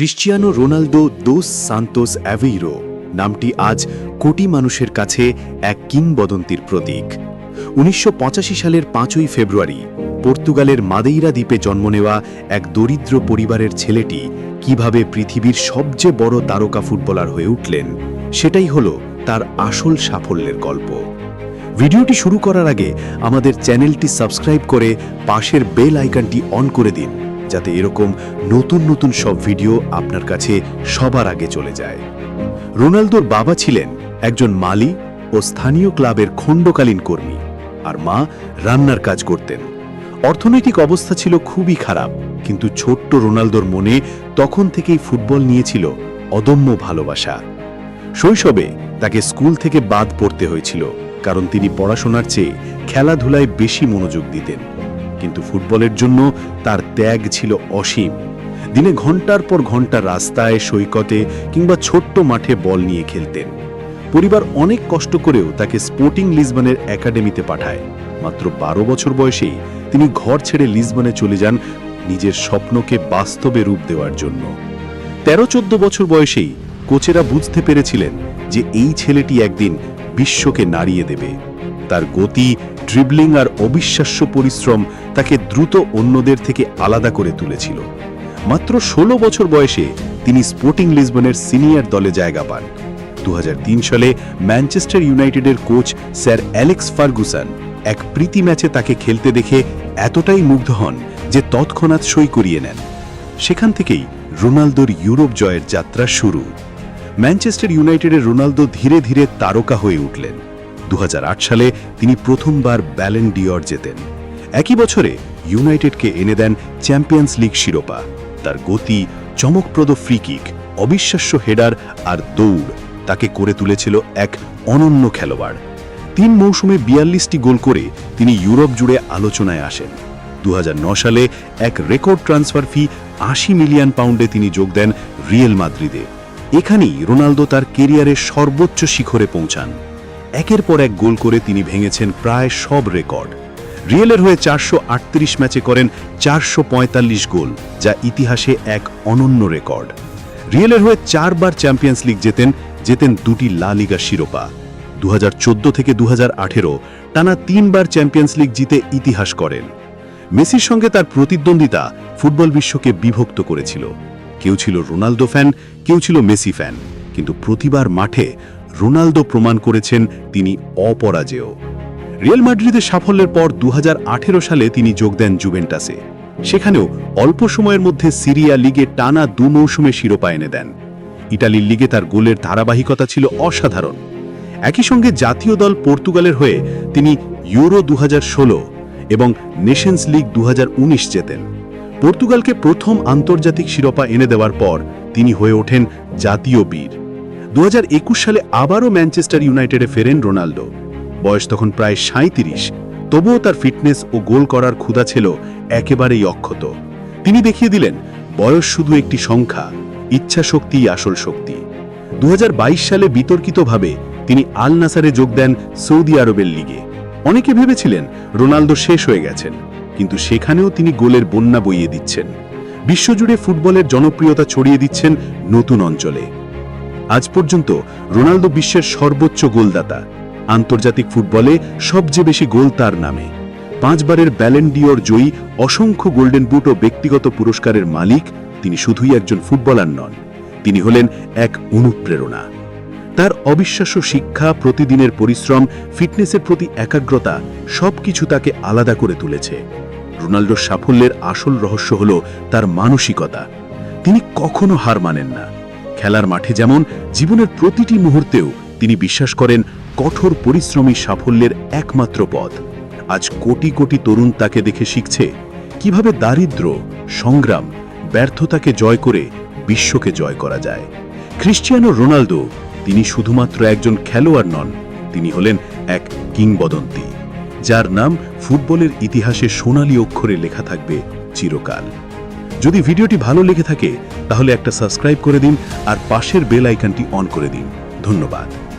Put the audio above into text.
Cristiano Ronaldo dos Santos Aveiro নামটি আজ কোটি মানুষের কাছে এক কিংবদন্তির প্রতীক। উনিশশো পঁচাশি সালের পাঁচই ফেব্রুয়ারি পর্তুগালের মাদেইরা দ্বীপে জন্ম নেওয়া এক দরিদ্র পরিবারের ছেলেটি কীভাবে পৃথিবীর সবচেয়ে বড় তারকা ফুটবলার হয়ে উঠলেন, সেটাই হলো তার আসল সাফল্যের গল্প। ভিডিওটি শুরু করার আগে আমাদের চ্যানেলটি সাবস্ক্রাইব করে পাশের বেল আইকনটি অন করে দিন। যাতে এরকম নতুন নতুন সব ভিডিও আপনার কাছে সবার আগে চলে যায়। রোনালদোর বাবা ছিলেন একজন মালি ও স্থানীয় ক্লাবের খণ্ডকালীন কর্মী আর মা রান্নার কাজ করতেন। অর্থনৈতিক অবস্থা ছিল খুবই খারাপ, কিন্তু ছোট্ট রোনালদোর মনে তখন থেকেই ফুটবল নিয়েছিল অদম্য ভালোবাসা। শৈশবে তাকে স্কুল থেকে বাদ পড়তে হয়েছিল, কারণ তিনি পড়াশোনার চেয়ে খেলাধুলায় বেশি মনোযোগ দিতেন। কিন্তু ফুটবলের জন্য তার ত্যাগ ছিল অসীম। দিনে ঘণ্টার পর ঘণ্টা রাস্তায়, সৈকতে কিংবা ছোট্ট মাঠে বল নিয়ে খেলতেন। পরিবার অনেক কষ্ট করেও তাকে স্পোর্টিং লিসবনের একাডেমিতে পাঠায়। মাত্র বারো বছর বয়সেই তিনি ঘর ছেড়ে লিসবনে চলে যান নিজের স্বপ্নকে বাস্তবে রূপ দেওয়ার জন্য। তেরো চোদ্দ বছর বয়সেই কোচেরা বুঝতে পেরেছিলেন যে এই ছেলেটি একদিন বিশ্বকে নাড়িয়ে দেবে। তার গতি ড্রিবলিং আর অবিশ্বাস্য পরিশ্রম তাকে দ্রুত অন্যদের থেকে আলাদা করে তুলেছিল। মাত্র ষোলো বছর বয়সে তিনি স্পোর্টিং লিসবনের সিনিয়র দলে জায়গা পান। দু হাজার তিন সালে ম্যানচেস্টার ইউনাইটেডের কোচ স্যার অ্যালেক্স ফার্গুসন এক প্রীতি ম্যাচে তাকে খেলতে দেখে এতটাই মুগ্ধ হন যে তৎক্ষণাৎ সই করিয়ে নেন। সেখান থেকেই রোনালদোর ইউরোপ জয়ের যাত্রা শুরু। ম্যানচেস্টার ইউনাইটেডের রোনালদো ধীরে ধীরে তারকা হয়ে উঠলেন। দু হাজার আট সালে তিনি প্রথমবার ব্যালেন ডিওর জেতেন। একই বছরে ইউনাইটেডকে এনে দেন চ্যাম্পিয়ন্স লিগ শিরোপা। তার গতি, চমকপ্রদ ফ্রি কিক অবিশ্বাস্য হেডার আর দৌড় তাকে করে তুলেছিল এক অনন্য খেলোয়াড়। তিন মৌসুমে বিয়াল্লিশটি গোল করে তিনি ইউরোপ জুড়ে আলোচনায় আসেন। দুহাজার নয় সালে এক রেকর্ড ট্রান্সফার ফি আশি মিলিয়ন পাউন্ডে তিনি যোগ দেন রিয়েল মাদ্রিদে। এখানেই রোনালদো তার কেরিয়ারের সর্বোচ্চ শিখরে পৌঁছান। একের পর এক গোল করে তিনি ভেঙেছেন প্রায় সব রেকর্ড। রিয়েলের হয়ে চারশো আটত্রিশ ম্যাচে করেন চারশো পঁয়তাল্লিশ গোল, যা ইতিহাসে এক অনন্য রেকর্ড। রিয়েলের হয়ে চারবার চ্যাম্পিয়ন্স লিগ জেতেন জেতেন দুটি লা লিগা শিরোপা। দু হাজার চোদ্দ থেকে দু হাজার আঠেরো টানা তিনবার চ্যাম্পিয়ন্স লিগ জিতে ইতিহাস করেন। মেসির সঙ্গে তার প্রতিদ্বন্দ্বিতা ফুটবল বিশ্বকে বিভক্ত করেছিল। কেউ ছিল রোনালদো ফ্যান, কেউ ছিল মেসি ফ্যান, কিন্তু প্রতিবার মাঠে রোনালদো প্রমাণ করেছেন তিনি অপরাজেয়। রিয়েল মাদ্রিদের সাফল্যের পর দু হাজার আঠেরো সালে তিনি যোগ দেন জুভেন্টাসে। সেখানেও অল্প সময়ের মধ্যে সিরিয়া লিগে টানা দু মৌসুমে শিরোপা এনে দেন। ইটালির লিগে তার গোলের ধারাবাহিকতা ছিল অসাধারণ। একই সঙ্গে জাতীয় দল পর্তুগালের হয়ে তিনি ইউরো দু হাজার ষোলো এবং নেশনস লিগ দুহাজার উনিশ জেতেন। পর্তুগালকে প্রথম আন্তর্জাতিক শিরোপা এনে দেওয়ার পর তিনি হয়ে ওঠেন জাতীয় বীর। দু হাজার একুশ সালে আবারও ম্যানচেস্টার ইউনাইটেডে ফেরেন রোনাল্ডো বয়স তখন প্রায় সাঁত্রিশ তবুও তার ফিটনেস ও গোল করার ক্ষুধা ছিল একেবারেই অক্ষত। তিনি দেখিয়ে দিলেন, বয়স শুধু একটি সংখ্যা ইচ্ছা শক্তিই আসল শক্তি। দু হাজার বাইশ সালে বিতর্কিতভাবে তিনি আল নাসারে যোগ দেন সৌদি আরবের লিগে। অনেকে ভেবেছিলেন, রোনালদো শেষ হয়ে গেছেন, কিন্তু সেখানেও তিনি গোলের বন্যা বইয়ে দিচ্ছেন। বিশ্বজুড়ে ফুটবলের জনপ্রিয়তা ছড়িয়ে দিচ্ছেন নতুন অঞ্চলে। আজ পর্যন্ত রোনালদো বিশ্বের সর্বোচ্চ গোলদাতা। আন্তর্জাতিক ফুটবলে সবচেয়ে বেশি গোল তার নামে। পাঁচবারের ব্যালেন্ডিওর জয়ী অসংখ্য গোল্ডেন বুট ও ব্যক্তিগত পুরস্কারের মালিক তিনি শুধুই একজন ফুটবলার নন, তিনি হলেন এক অনুপ্রেরণা। তার অবিশ্বাস্য শিক্ষা, প্রতিদিনের পরিশ্রম, ফিটনেসের প্রতি একাগ্রতা সবকিছু তাকে আলাদা করে তুলেছে। রোনাল্ডোর সাফল্যের আসল রহস্য হল তার মানসিকতা। তিনি কখনো হার মানেন না। খেলার মাঠে যেমন জীবনের প্রতিটি মুহূর্তেও তিনি বিশ্বাস করেন কঠোর পরিশ্রমী সাফল্যের একমাত্র পথ। আজ কোটি কোটি তরুণ তাকে দেখে শিখছে কীভাবে দারিদ্র, সংগ্রাম, ব্যর্থতাকে জয় করে বিশ্বকে জয় করা যায়। ক্রিশ্চিয়ানো রোনালদো, তিনি শুধুমাত্র একজন খেলোয়াড় নন, তিনি হলেন এক কিংবদন্তি, যার নাম ফুটবলের ইতিহাসে সোনালী অক্ষরে লেখা থাকবে চিরকাল। যদি ভিডিওটি ভালো লেগে থাকে, তাহলে একটা সাবস্ক্রাইব করে দিন আর পাশের বেল আইকনটি অন করে দিন। ধন্যবাদ।